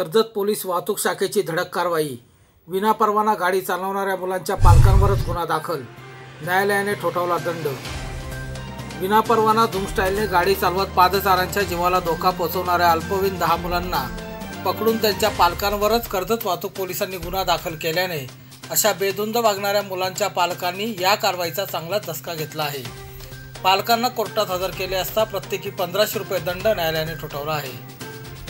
Karjat police वाहतूक शाखेची धडक कारवाई. विनापरवाना गाडी चालवणाऱ्या मुलांच्या पालकांवरच गुन्हा दाखल. न्यायालयाने ठोठावला दंड. विनापरवाना धूमस्टाईलने गाडी चालवत पादचारांच्या जीवाला धोका पोहोचवणाऱ्या अल्पवयीन दहा मुलांना पकडून त्यांच्या पालकांवरच कर्जत वाहतूक पोलिसांनी गुन्हा दाखल केल्याने अशा बेधुंद वागणाऱ्या मुलांच्या पालकांनी या कारवाईचा चांगला धसका घेतला आहे. पालकांना कोर्टात हजर केले असता प्रत्येकी पंधराशे रुपये दंड न्यायालयाने ठोठावला आहे.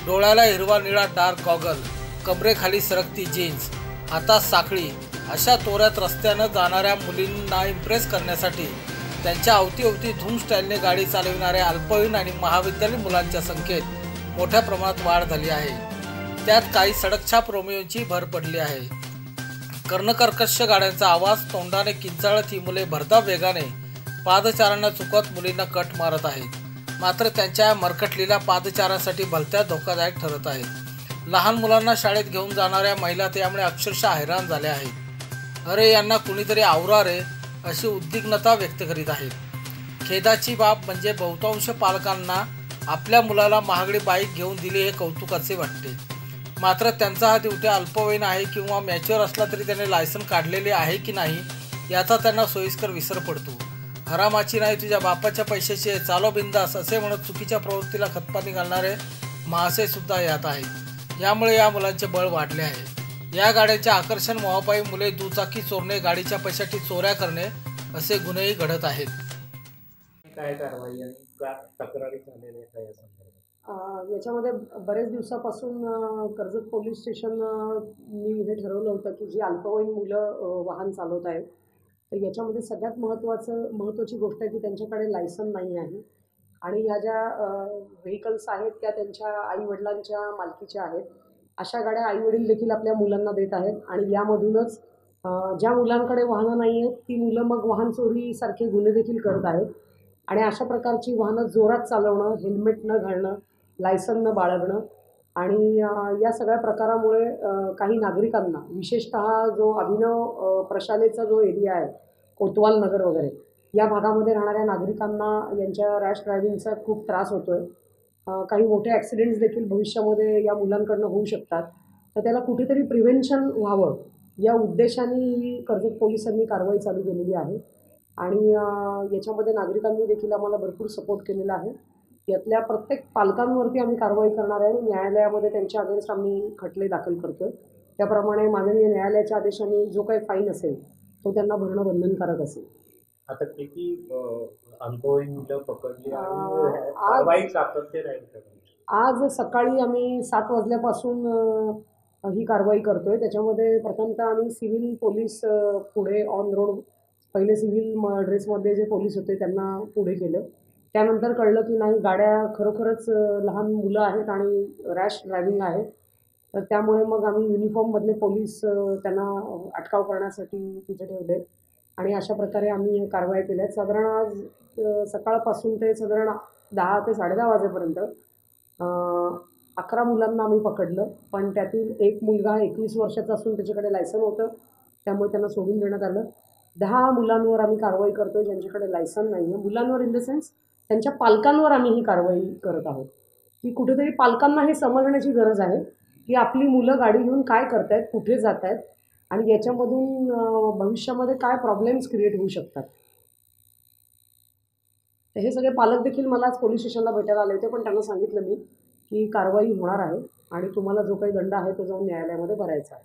डोळ्याला हिरवा निळा डार्क गॉगल कमरेखाली सरकती जीन्स हातात साखळी अशा तोऱ्यात रस्त्यानं जाणाऱ्या मुलींना इम्प्रेस करण्यासाठी त्यांच्या अवतीअवती धूम स्टाईलने गाडी चालविणाऱ्या अल्पवयीन आणि महाविद्यालयीन मुलांच्या संख्येत मोठ्या प्रमाणात वाढ झाली आहे. त्यात काही सडकछाप रोमियोंची भर पडली आहे. कर्णकर्कश गाड्यांचा आवाज तोंडाने किंचाळत ही मुले भरधाव वेगाने पादचारांना चुकत मुलींना कट मारत आहेत. मात्र त्यांच्या मरकटलेल्या पादचारांसाठी भलत्या धोकादायक ठरत आहेत लहान मुलांना शाळेत घेऊन जाणाऱ्या महिला त्यामुळे अक्षरशः हैराण झाल्या आहेत. अरे यांना कुणीतरी आवरा रे अशी उद्विग्नता व्यक्त करीत आहेत. खेदाची बाब म्हणजे बहुतांश पालकांना आपल्या मुलाला महागडी बाईक घेऊन दिली हे कौतुकाचे वाटते. मात्र त्यांचा हा दिवट्या अल्पवयीन आहे किंवा मॅच्युअर असला तरी त्याने लायसन काढलेले आहे की नाही याचा त्यांना सोयीस्कर विसर पडतो. हरामाची नाही तुझ्या बापाच्या पैशाची आहे, चालो बिंदास असे म्हणत चुकीच्या प्रवृत्तीला खतपाणी घालणारे महाशय सुद्धा यात आहेत. यामुळे या मुलांचे बळ वाढले आहे. या गाड्यांच्या आकर्षण मोहापायी मुले दुचाकी चोरणे गाडीच्या पैशाची चोऱ्या करणे असे गुन्हेही घडत आहेत. काय कारवाई आणि का तक्रारी झालेल्या आहेत या संदर्भात? अ, याच्यामध्ये बरेच दिवसापासून कर्जत पोलीस स्टेशन नी हे ठरवलं होतं की जी अल्पवयीन मुलं वाहन चालवत आहेत तर याच्यामध्ये सगळ्यात महत्त्वाचं महत्त्वाची गोष्ट आहे की त्यांच्याकडे लायसन नाही आहे. आणि या ज्या व्हेकल्स आहेत त्या त्यांच्या आईवडिलांच्या मालकीच्या आहेत. अशा गाड्या आईवडील देखील आपल्या मुलांना देत आहेत. आणि यामधूनच ज्या मुलांकडे वाहनं नाही आहेत ती मुलं मग वाहन चोरीसारखे गुन्हे देखील करत आहेत. आणि अशा प्रकारची वाहनं जोरात चालवणं हेल्मेट न घालणं लायसन न बाळगणं आणि या सगळ्या प्रकारामुळे काही नागरिकांना विशेषतः जो अभिनव प्रशालेचा जो एरिया आहे कोतवाल नगर वगैरे या भागामध्ये राहणाऱ्या नागरिकांना यांच्या रॅश ड्रायव्हिंगचा खूप त्रास होतो आहे काही मोठे ॲक्सिडेंट्स देखील भविष्यामध्ये या मुलांकडनं होऊ शकतात. तर त्याला कुठेतरी प्रिव्हेन्शन व्हावं या उद्देशाने ही कर्जत पोलिसांनी कारवाई चालू केलेली आहे. आणि याच्यामध्ये नागरिकांनी देखील आम्हाला भरपूर सपोर्ट केलेला आहे. यातल्या प्रत्येक पालकांवरती आम्ही कारवाई करणार आहे. न्यायालयामध्ये त्यांच्या अगेन्स्ट आम्ही खटले दाखल करतो आहे त्याप्रमाणे माननीय न्यायालयाच्या आदेशाने जो काही फाईन असेल तो त्यांना भरणं बंधनकारक असेल. आता किती अं, अल्पवयीन मुलं पकडली आणि आज- सातत्य सकाळी आम्ही सात वाजल्यापासून ही कारवाई करतो आहे त्याच्यामध्ये प्रथमतः आम्ही सिव्हिल पोलीस पुढे ऑन रोड पहिले सिव्हिल ड्रेसमध्ये जे पोलीस होते त्यांना पुढे केलं. त्यानंतर कळलं की नाही गाड्या खरोखरच लहान मुलं आहेत आणि रॅश ड्रायव्हिंग आहे. तर त्यामुळे मग आम्ही युनिफॉर्ममधले पोलीस त्यांना अटकाव करण्यासाठी तिथे ठेवले. आणि अशा प्रकारे आम्ही कारवाई केल्या साधारण आज सकाळपासून ते साधारण दहा ते साडेदहा वाजेपर्यंत अकरा मुलांना आम्ही पकडलं. पण त्यातील एक मुलगा एकवीस वर्षाचा असून त्याच्याकडे लायसन होतं. त्यामुळे त्यांना सोडून देण्यात आलं. दहा मुलांवर आम्ही कारवाई करतो ज्यांच्याकडे लायसन नाही आहे मुलांवर इन द सेन्स त्यांच्या पालकांवर आम्ही ही कारवाई करत आहोत. की कुठेतरी पालकांना हे समजण्याची गरज आहे की आपली मुलं गाडी घेऊन काय करत आहेत कुठे जात आहेत आणि याच्यामधून भविष्यामध्ये काय प्रॉब्लेम्स क्रिएट होऊ शकतात. तर हे सगळे पालक देखील मला आज पोलीस स्टेशनला भेटायला आले होते पण त्यांना सांगितलं मी की कारवाई होणार आहे आणि तुम्हाला जो काही दंड आहे तो जाऊन न्यायालयामध्ये भरायचा आहे.